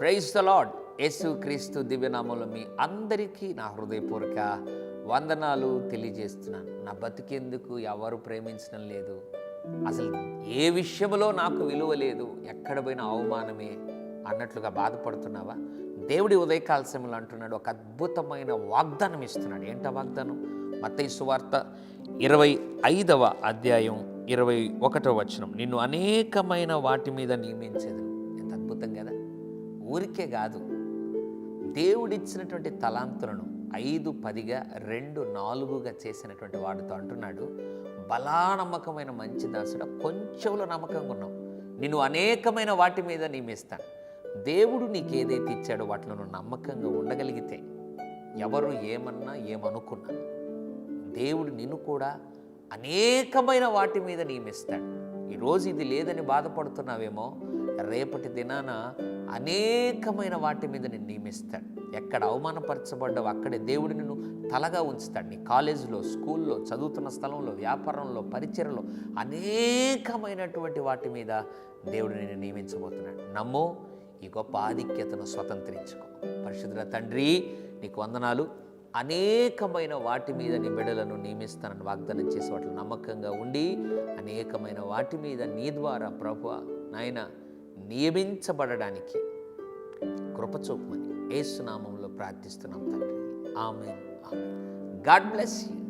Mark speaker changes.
Speaker 1: Praise the lord యేసు క్రీస్తు దివ్యనామంలో మీ అందరికీ నా హృదయపూర్వక వందనాలు తెలియజేస్తున్నాను. నా బతికేందుకు ఎవరు ప్రేమించడం లేదు. అసలు ఏ విషయంలో నాకు విలువ లేదు ఎక్కడ పోయినా అవమానమే అన్నట్లుగా బాధపడుతున్నావా? దేవుడి ఉదయకాల సమయంలో అంటున్నాడు ఒక అద్భుతమైన వాగ్దానం ఇస్తున్నాడు. ఏంట వాగ్దానం? మత్తయి సువార్త ఇరవై ఐదవ అధ్యాయం ఇరవై ఒకటవ వచనం. నిన్ను అనేకమైన వాటి మీద నియమించేది ఎంత అద్భుతం కదా! ఊరికే కాదు దేవుడిచ్చినటువంటి తలాంతులను ఐదు పదిగా రెండు నాలుగుగా చేసినటువంటి వాడితో అంటున్నాడు బలా నమ్మకమైన మంచి దాసుడ. కొంచెంలో నమ్మకంగా ఉన్నావు. నిన్ను అనేకమైన వాటి మీద నియమిస్తాను. దేవుడు నీకు ఏదైతే ఇచ్చాడో వాటిలో నువ్వు నమ్మకంగా ఉండగలిగితే ఎవరు ఏమన్నా ఏమనుకున్నా దేవుడు నిన్ను కూడా అనేకమైన వాటి మీద నియమిస్తాడు. ఈరోజు ఇది లేదని బాధపడుతున్నావేమో రేపటి దినాన అనేకమైన వాటి మీద నేను నియమిస్తాడు. ఎక్కడ అవమానపరచబడ్డావు? అక్కడే దేవుడు నిన్ను తలగా ఉంచుతాడు. నీ కాలేజీలో స్కూల్లో చదువుతున్న స్థలంలో వ్యాపారంలో పరిచయలో అనేకమైనటువంటి వాటి మీద దేవుడు నిన్ను నియమించబోతున్నాడు. నమ్మో ఈ గొప్ప ఆధిక్యతను స్వతంత్రించుకో. పరిశుద్ధుల తండ్రి నీకు వందనాలు. అనేకమైన వాటి మీద నీ బిడ్డలను నియమిస్తానని వాగ్దానం చేసి వాటిలో నమ్మకంగా ఉండి అనేకమైన వాటి మీద నీ ద్వారా ప్రభు నాయన నియమించబడడానికి కృపచూపమని ఏసునామంలో ప్రార్థిస్తున్నాం తండ్రి. ఆమె గాడ్ బ్లెస్ యూ.